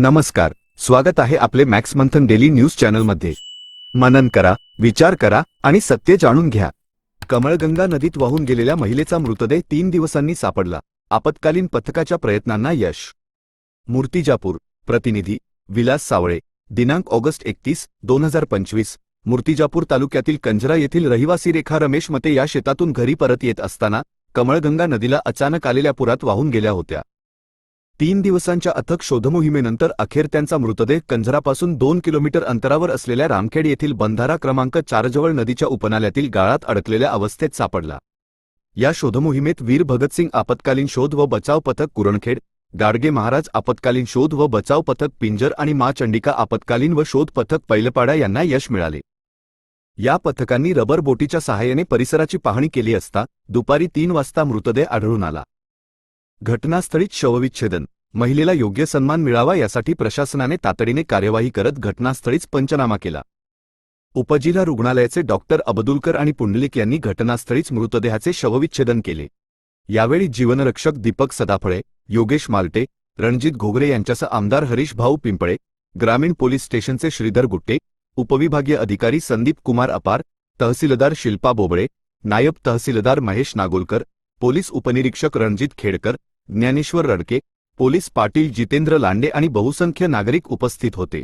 नमस्कार स्वागत आहे आपले मॅक्स मंथन डेली न्यूज चॅनलमध्ये. मनन करा विचार करा आणि सत्य जाणून घ्या. कमळगंगा नदीत वाहून गेलेल्या महिलेचा मृतदेह तीन दिवसांनी सापडला. आपत्कालीन पथकाच्या प्रयत्नांना यश. मूर्तिजापूर प्रतिनिधी विलास सावळे दिनांक ऑगस्ट एकतीस दोन हजार पंचवीस. मूर्तिजापूर तालुक्यातील कंजरा येथील रहिवासी रेखा रमेश मते या शेतातून घरी परत येत असताना कमळगंगा नदीला अचानक आलेल्या पुरात वाहून गेल्या होत्या. तीन दिवसांच्या अथक शोधमोहिमेनंतर अखेर त्यांचा मृतदेह कंझरापासून दोन किलोमीटर अंतरावर असलेल्या रामखेड येथील बंधारा क्रमांक चारजवळ नदीच्या उपनाल्यातील गाळात अडकलेल्या अवस्थेत सापडला. या शोधमोहिमेत वीर भगतसिंग आपत्कालीन शोध व बचाव पथक कुरणखेड गाडगे महाराज आपत्कालीन शोध व बचाव पथक पिंजर आणि मा चंडिका आपत्कालीन व शोध पथक पैलपाडा यांना यश मिळाले. या पथकांनी रबर बोटीच्या सहाय्याने परिसराची पाहणी केली असता दुपारी तीन वाजता मृतदेह आढळून आला. घटनास्थळीच शवविच्छेदन. महिलेला योग्य सन्मान मिळावा यासाठी प्रशासनाने तातडीने कार्यवाही करत घटनास्थळीच पंचनामा केला. उपजिल्हा रुग्णालयाचे डॉक्टर अबदुलकर आणि पुंडलिक यांनी घटनास्थळीच मृतदेहाचे शवविच्छेदन केले. यावेळी जीवनरक्षक दीपक सदाफळे योगेश मालटे रणजित घोगरे यांच्यासह आमदार हरीश भाऊ पिंपळे ग्रामीण पोलीस स्टेशनचे श्रीधर गुट्टे उपविभागीय अधिकारी संदीप कुमार अपार तहसीलदार शिल्पा बोबळे नायब तहसीलदार महेश नागोलकर पोलीस उपनिरीक्षक रणजित खेडकर ज्ञानेश्वर रडके पोलीस पाटील जितेंद्र लांडे आणि बहुसंख्य नागरिक उपस्थित होते.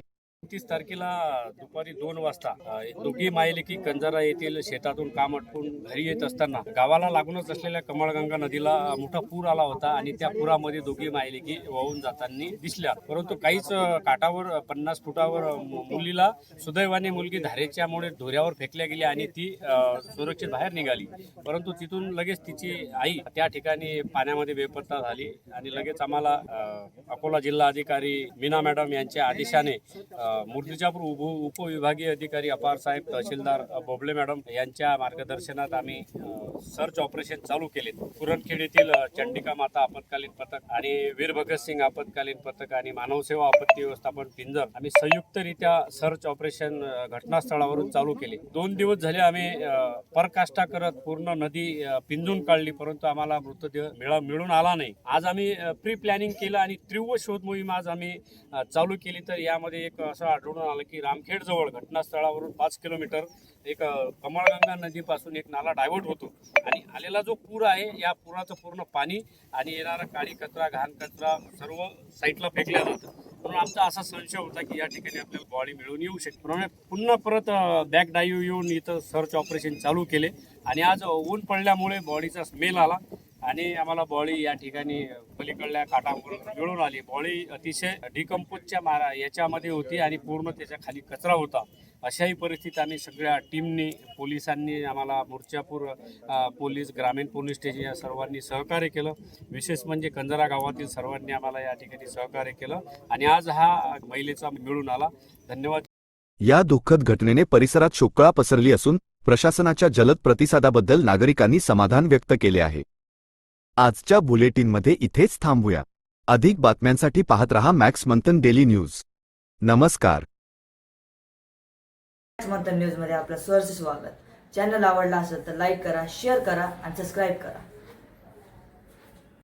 तीस तारखेला दुपारी दोन वाजता दोघी मायलेकी कंजारा येथील शेतातून काम आटपून घरी येत असताना गावाला लागूनच असलेल्या कमळगंगा नदीला मोठा पूर आला होता आणि त्या पुरामध्ये दोघी मायलेकी वाहून जाताना दिसल्या. परंतु काहीच काठावर पन्नास फुटावर मुलीला सुदैवाने मुलगी धारेच्यामुळे धोऱ्यावर फेकल्या गेली आणि ती सुरक्षित बाहेर निघाली. परंतु तिथून लगेच तिची आई त्या ठिकाणी पाण्यामध्ये बेपत्ता झाली आणि लगेच आम्हाला अकोला जिल्हा अधिकारी मीना मॅडम यांच्या आदेशाने मूर्तिजापूर उप उपविभागीय अधिकारी अपार साहेब तहसीलदार बोबले मॅडम यांच्या मार्गदर्शनात आम्ही सर्च ऑपरेशन चालू केले पुरणखेडीतील येथील चंडिका माता आपत्कालीन पथक आणि वीर भगतसिंग आपत्कालीन पथक आणि मानवसेवा आपत्ती व्यवस्थापन पिंजर आम्ही संयुक्तरित्या सर्च ऑपरेशन घटनास्थळावरून चालू केले. दोन दिवस झाले आम्ही परकाष्ठा करत पूर्ण नदी पिंजून काढली परंतु आम्हाला मृतदेह मिळा मिळून आला नाही. आज आम्ही प्री प्लॅनिंग केलं आणि तीव्र शोध मोहीम आज आम्ही चालू केली. तर यामध्ये एक असं आढळून आलं की रामखेडजवळ घटनास्थळावरून पाच किलोमीटर एक कमळगंगा नदीपासून एक नाला डायव्हर्ट होतो. आणि आलेला जो पूर आहे या पुराचं पूर्ण पाणी आणि येणारा काळी कचरा घाण कचरा सर्व साईटला फेकल्या जातं म्हणून आमचा असा संशय होता की या ठिकाणी आपल्याला बॉडी मिळून येऊ शकते. म्हणून पुन्हा परत बॅक डाईव्ह येऊन इथं सर्च ऑपरेशन चालू केले. आणि आज ऊन पडल्यामुळे बॉडीचा स्मेल आला. आणि आम्हाला बॉळी या ठिकाणी पलीकडल्या काठावरून मिळून आली. बॉळी अतिशय डिकम्पोजच्या मारा याच्यामध्ये होती आणि पूर्ण त्याच्याखाली कचरा होता. अशाही परिस्थितीत आम्ही सगळ्या टीमनी पोलिसांनी आम्हाला मोर्चापूर पोलीस ग्रामीण पोलीस स्टेशन या सर्वांनी सहकार्य केलं. विशेष म्हणजे कंजरा गावातील सर्वांनी आम्हाला या ठिकाणी सहकार्य केलं आणि आज हा महिलेचा मिळून आला. धन्यवाद. या दुःखद घटनेने परिसरात शोकळा पसरली असून प्रशासनाच्या जलद प्रतिसादाबद्दल नागरिकांनी समाधान व्यक्त केले आहे. आजच्या बुलेटिनमध्ये इथेच थांबूया. अधिक बातम्यांसाठी पाहत रहा मॅक्स मंथन डेली न्यूज. नमस्कार. मंथन न्यूजमध्ये आपलं स्वागत. चॅनल आवडला असेल तर लाईक करा शेअर करा आणि सबस्क्राईब करा.